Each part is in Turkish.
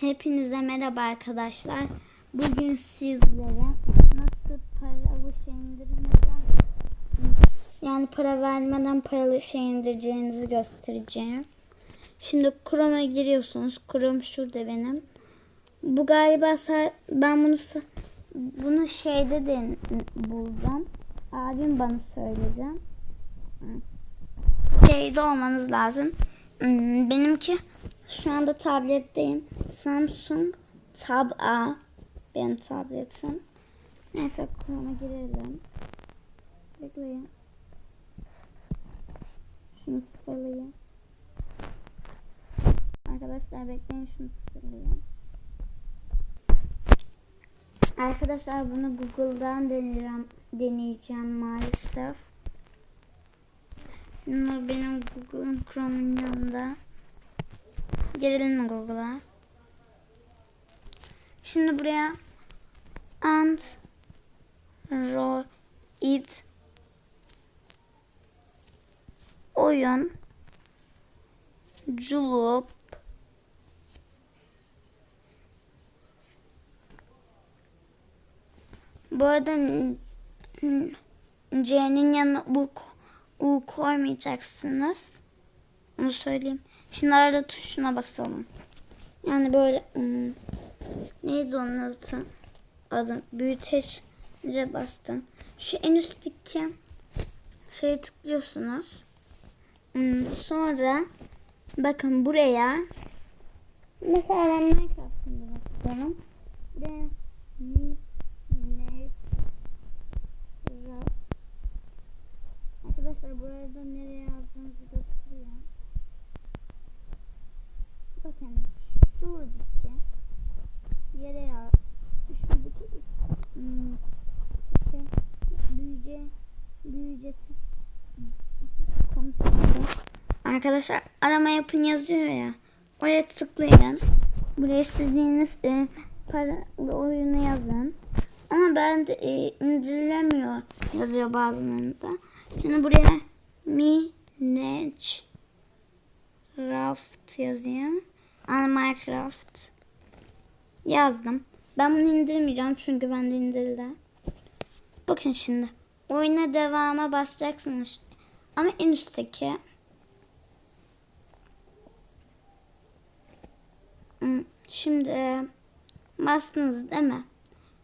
Hepinize merhaba arkadaşlar. Bugün sizlere nasıl para avuç indirmeden yani para vermeden paralı şey indireceğinizi göstereceğim. Şimdi Chrome'a giriyorsunuz. Chrome şurada benim. Bu galiba ben bunu bunu şeyde de buldum. Abim bana söyledi. Şeyde olmanız lazım. Hmm, Benimki şu anda tabletteyim. Samsung Tab A benim tabletim. Neyse Chrome'a girelim. Bekleyin. Şunu sıfırlayayım. Arkadaşlar bekleyin şunu sıfırlayayım. Arkadaşlar bunu Google'dan deneyeceğim, deneyeceğim maalesef. Şimdi benim Google'ım Chrome'un yanında. Girelim Google'a? Şimdi buraya Android oyun Culup Bu arada C'nin yanına U, U koymayacaksınız. Onu söyleyeyim. Şimdi arada tuşuna basalım. Yani böyle hmm, neydi onun adı? Adı büyütece bastım. Şu en üstteki şeye tıklıyorsunuz. Hmm, sonra bakın buraya mesela ben Minecraft'ın demek istiyorum. Buraya Minecraft Arkadaşlar bu arada nereye Bakın şuradaki yere yaz. Şuradaki hmm, şey büyüce büyüce konuşuyor. Arkadaşlar arama yapın yazıyor ya. Oraya tıklayın. Buraya istediğiniz e, paralı oyunu yazın. Ama ben de e, indirilemiyor yazıyor bazılarında. Şimdi buraya Minecraft yazayım. Minecraft yazdım. Ben bunu indirmeyeceğim çünkü bende indirildi. Bakın şimdi. Oyuna devama basacaksınız. Ama en üstteki Hmm, Şimdi bastınız değil mi?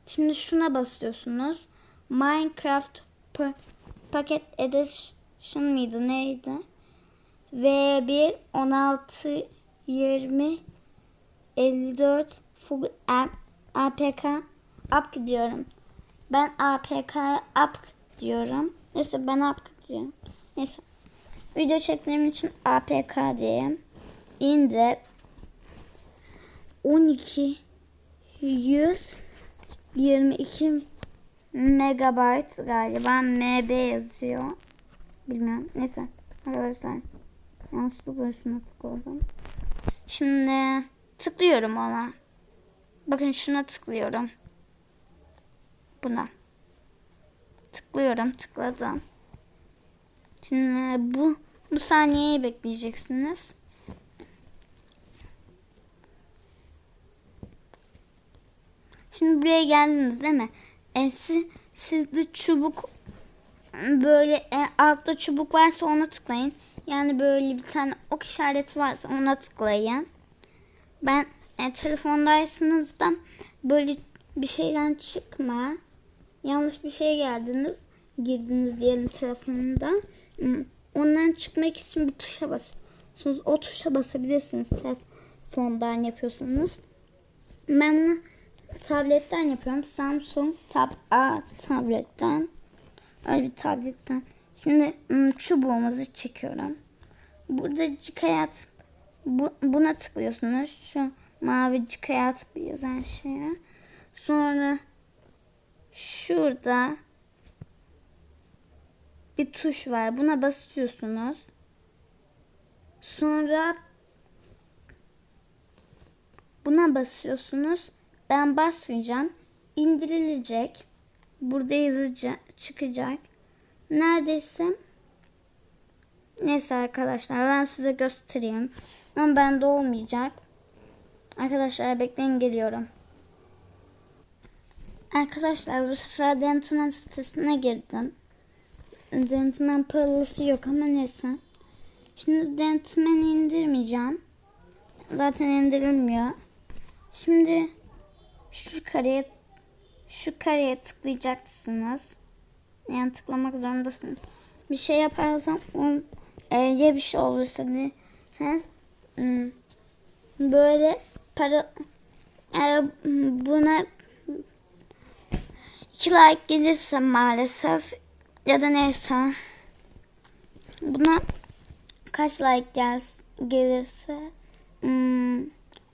Şimdi şuna basıyorsunuz. Minecraft pa- Pocket Edition mıydı neydi? V1 16 20 54 full APK up gidiyorum. Ben APK up diyorum. Neyse ben up diyorum. Neyse. Video çektiğim için APK diyeyim. İndir. 12 122 megabayt galiba MB yazıyor. Bilmiyorum. Neyse. Arkadaşlar. Yanlışlıkla şuna tıkladım. Şimdi tıklıyorum ona. Bakın şuna tıklıyorum. Buna. Tıklıyorum. Tıkladım. Şimdi bu bu saniyeyi bekleyeceksiniz. Şimdi buraya geldiniz değil mi? E, siz, sizde çubuk böyle e, altta çubuk varsa ona tıklayın. Yani böyle bir tane ok işareti varsa ona tıklayın. Ben e, telefondaysanız da böyle bir şeyden çıkma. Yanlış bir şey geldiniz. Girdiniz diyelim telefonunda. Hmm, Ondan çıkmak için bir tuşa basıyorsunuz. O tuşa basabilirsiniz telefondan yapıyorsanız. Ben tabletten yapıyorum. Samsung Tab A tabletten. Öyle bir tabletten. Şimdi çubuğumuzu çekiyorum. Burada cik hayat bu, buna tıklıyorsunuz. Şu mavi cik hayat yazan şeye. Sonra şurada bir tuş var. Buna basıyorsunuz. Sonra buna basıyorsunuz. Ben basmayacağım. İndirilecek. Burada yazacak, çıkacak. Neredeyse Neyse arkadaşlar ben size göstereyim. Ama bende olmayacak. Arkadaşlar bekleyin geliyorum. Arkadaşlar bu sefer Dentman sitesine girdim. Dentman paralısı yok ama neyse. Şimdi Dentman'i indirmeyeceğim. Zaten indirilmiyor. Şimdi şu kareye şu kareye tıklayacaksınız. Yani tıklamak zorundasınız. Bir şey yaparsam on, e, ya bir şey olursa diye hmm, böyle para eğer buna iki like gelirse maalesef ya da neyse. Buna kaç like gel, gelirse hmm,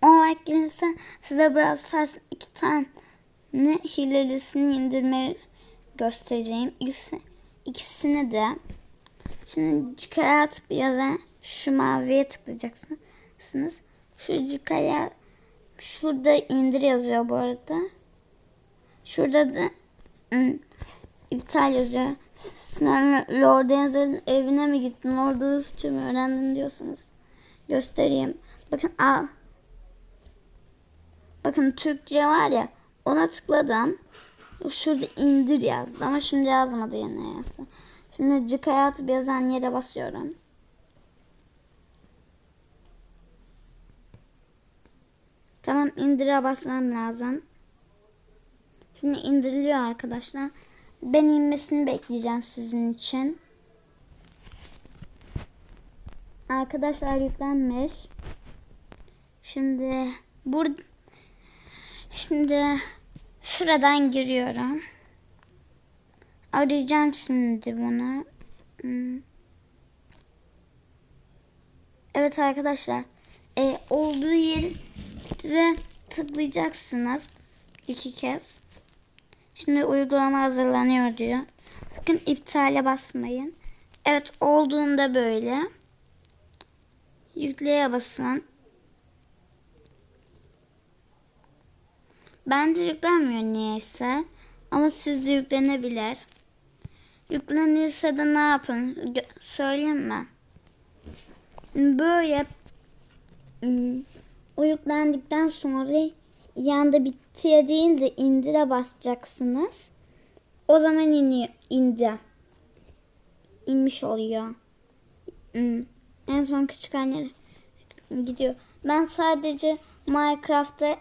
10 like gelirse size biraz ters iki tane hilelisini indirmeyi göstereceğim. İkisi, ikisini de şimdi çıkara bir yazan şu maviye tıklayacaksınız. Şu çıkaya şurada indir yazıyor bu arada. Şurada da iptal yazıyor. Sen Lord Denzel'in evine mi gittin? Orada Rusça mı öğrendin diyorsunuz. Göstereyim. Bakın al. Bakın Türkçe var ya ona tıkladım. Şurada indir yazdı ama şimdi yazmadı yine yazsa. Şimdi cık hayatı yazan yere basıyorum. Tamam indire basmam lazım. Şimdi indiriliyor arkadaşlar. Ben inmesini bekleyeceğim sizin için. Arkadaşlar yüklenmiş. Şimdi burada şimdi şuradan giriyorum. Arayacağım şimdi bunu. Hmm. Evet arkadaşlar. E, olduğu yere tıklayacaksınız. iki kez. Şimdi uygulama hazırlanıyor diyor. Sakın iptale basmayın. Evet olduğunda böyle. Yükleye basın. Bende yüklenmiyor niyeyse. Ama sizde yüklenebilir. Yüklenirse de ne yapın? Gö- söyleyeyim mi? Böyle ım, o yüklendikten sonra yanda bitti deyince indire basacaksınız. O zaman iniyor, indi. İnmiş oluyor. Im, En son küçük anne gidiyor. Ben sadece Minecraft'ta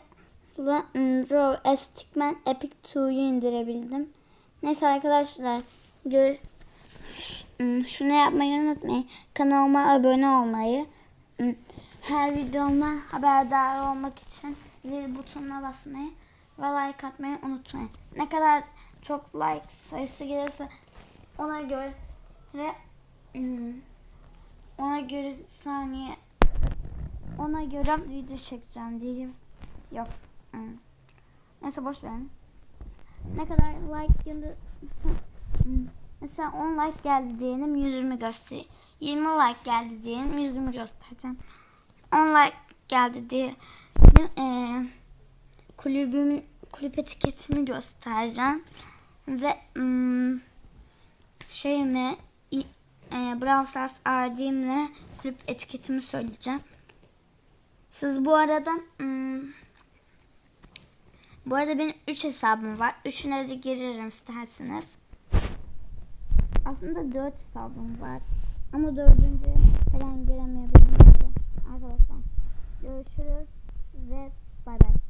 ım, Raw Stickman Epic 2'yu indirebildim. Neyse arkadaşlar gör, ım, şunu yapmayı unutmayın. Kanalıma abone olmayı, ım, her videomdan haberdar olmak için zil butonuna basmayı ve like atmayı unutmayın. Ne kadar çok like sayısı gelirse ona göre ona göre saniye ona göre video çekeceğim diyeyim. Yok. Neyse boş verin. Ne kadar like ım, Mesela 10 like geldi diyelim yüzümü göster. 20 like geldi diyelim yüzümü göstereceğim. 10 like geldi diye e, kulübümün kulüp etiketimi göstereceğim ve mm, şeyimi e, Brawl Stars ID'imle kulüp etiketimi söyleyeceğim. Siz bu arada mm, bu arada benim 3 hesabım var. Üçüne de girerim isterseniz. Aslında 4 hesabım var. Ama dördüncü falan giremeyebilirim. Arkadaşlar görüşürüz ve bay bay.